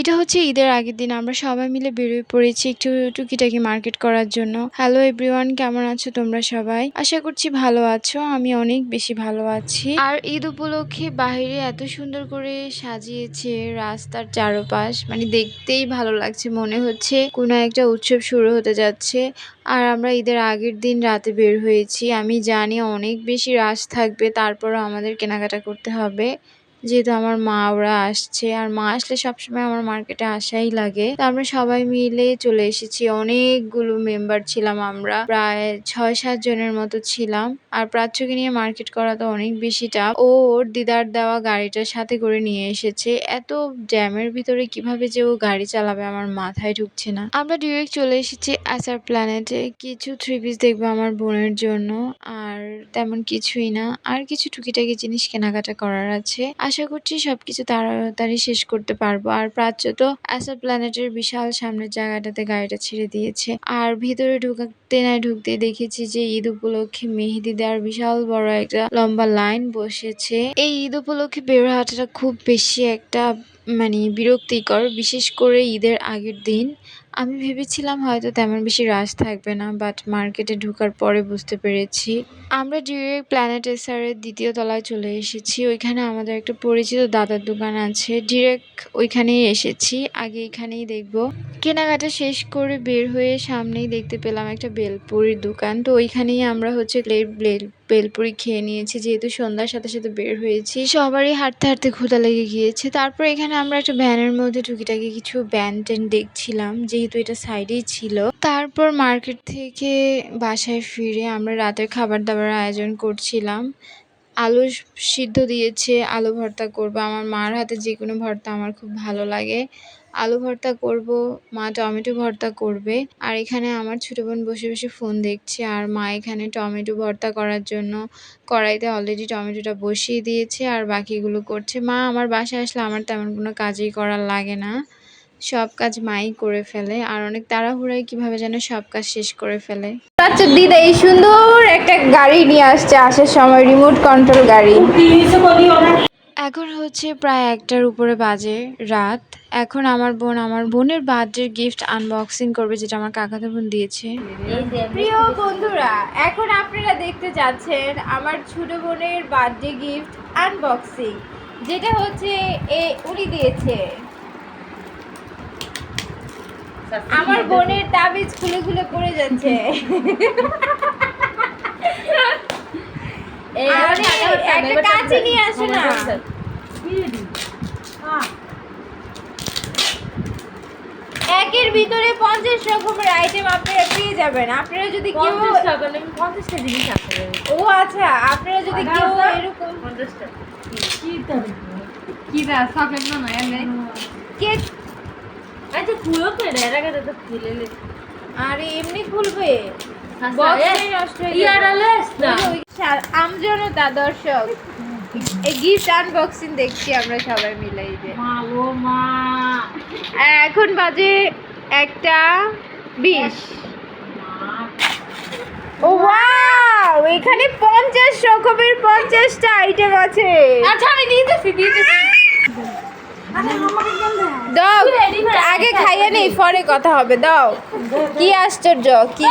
এটা হচ্ছে ঈদের আগের দিন, আমরা সবাই মিলে বেরিয়ে পড়েছি একটু টুকিটাকি মার্কেট করার জন্য। হ্যালো এভরিওয়ান কেমন আছো তোমরা সবাই? আশা করছি ভালো আছো, আমি অনেক বেশি ভালো আছি। আর ঈদ উপলক্ষে বাইরে এত সুন্দর করে সাজিয়েছে রাস্তার চারপাশ মানে দেখতেই ভালো লাগছে, মনে হচ্ছে কোনো একটা উৎসব শুরু হতে যাচ্ছে। আর আমরা ঈদের আগের দিন রাতে বের হয়েছি। আমি জানি অনেক বেশি রাশ থাকবে, তারপরও আমাদের কেনাকাটা করতে হবে। যেহেতু আমার মা, ওরা আসছে। আর মা আসলে সবসময় আমার মার্কেটে আসাই লাগে। তো আমরা সবাই মিলে চলে এসেছি। অনেকগুলো মেম্বার ছিলাম আমরা। প্রায় ছয়, সাত জনের মতো ছিলাম। আর প্রাচ্যকে নিয়ে মার্কেট করা তো অনেক বেশি টাফ ও ওর দিদার দেওয়া গাড়িটার সাথে করে নিয়ে এসেছে। এত জ্যামের ভিতরে কীভাবে যে ও গাড়ি চালাবে আমার মাথায় ঢুকছে না। আমরা ডিরেক্ট চলে এসেছি আসার প্ল্যানেটে কিছু থ্রি পিস দেখব আমার বোনের জন্য। আর তেমন কিছুই না। আর কিছু টুকিটাকি জিনিস কেনাকাটা করার আছে। আশা করছি সবকিছু তাড়াতাড়ি শেষ করতে পারব। আর প্রাচ্য তো অ্যাসার প্ল্যানেটের বিশাল সামনের জায়গাটাতে গাড়িটা ছেড়ে দিয়েছে। আর ভিতরে ঢুকতে না ঢুকতে দেখেছি যে ঈদ উপলক্ষে মেহেদি দেওয়ার বিশাল বড় একটা লম্বা লাইন বসেছে। এই ঈদ উপলক্ষে বের হাঁটাটা খুব বেশি একটা মানে বিরক্তিকর, বিশেষ করে ঈদের আগের দিন। আমি ভেবেছিলাম হয়তো তেমন বেশি রাশ থাকবে না বাট মার্কেটে ঢোকার পরে বুঝতে পেরেছি। আমরা ডিরেক্ট প্ল্যানেট এসারের দ্বিতীয় তলায় চলে এসেছি। ওইখানে আমাদের একটা পরিচিত দাদার দোকান আছে। ডিরেক্ট ওইখানেই এসেছি। আগে এখানেই দেখব। কেনাকাটা শেষ করে বের হয়ে সামনেই দেখতে পেলাম একটা বেলপুরির দোকান। তো ওইখানেই আমরা হচ্ছে প্লেট বেল বেলপুরি খেয়ে নিয়েছি। যেহেতু সন্ধ্যার সাথে সাথে বের হয়েছি, সবারই হাঁটতে হাঁটতে ক্ষুধা লেগে গিয়েছে। তারপর এখানে আমরা একটা ভ্যানের মধ্যে টুকিটাকি কিছু ব্যান ট্যান দেখছিলাম যেহেতু এটা সাইডেই ছিল। তারপর মার্কেট থেকে বাসায় ফিরে আমরা রাতের খাবার দাবার আয়োজন করছিলাম। আলু সিদ্ধ দিয়েছে, আলু ভর্তা করব। আমার মার হাতে যে কোনো ভর্তা আমার খুব ভালো লাগে। আলু ভর্তা করব, মা টমেটো ভর্তা করবে। আর এখানে আমার ছোটো বোন বসে বসে ফোন দেখছে। আর মা এখানে টমেটো ভর্তা করার জন্য কড়াইতে অলরেডি টমেটোটা বসিয়ে দিয়েছে। আর বাকিগুলো করছে। মা আমার বাসায় আসলে আমার তেমন কোনো কাজই করার লাগে না। সব কাজ মাই করে ফেলে। আর অনেক তাড়াহুড়ায় কীভাবে যেন সব কাজ শেষ করে ফেলে। আচ্ছা দিদা এই সুন্দর একটা গাড়ি নিয়ে আসছে আসার সময় রিমোট কন্ট্রোল গাড়ি। এখন হচ্ছে প্রায় একটার উপরে বাজে রাত। এখন আমার বোন আমার বোনের বার্থডের গিফট আনবক্সিং করবে যেটা আমার কাকাতো বোন দিয়েছে। প্রিয় বন্ধুরা এখন আপনারা দেখতে যাচ্ছেন আমার ছোট বোনের বার্থডে গিফট আনবক্সিং যেটা হচ্ছে এ উনি দিয়েছে। আমার বোনের তাবিজ খুলে খুলে পড়ে যাচ্ছে। আরে, একটা কাঁচি নিয়ে আসো না। একের ভিতরে পঞ্চাশ রকমের আইটেম আপনারা পেয়ে যাবেন। আপনারা যদি কেউ ও আচ্ছা আপনারা যদি কেউ এরকম কেক আরে এমনি। আমজনতা দর্শক। গিফট আনবক্সিং দেখছি আমরা সবাই মিলে এই যে। এখন বাজে একটা বিশ। Oh wow! এখানে পঞ্চাশ রকমের পঞ্চাশটা আইটেম আছে। দাও আগে খাইয়ে নেই পরে কথা হবে দাও। কি আশ্চর্য কি?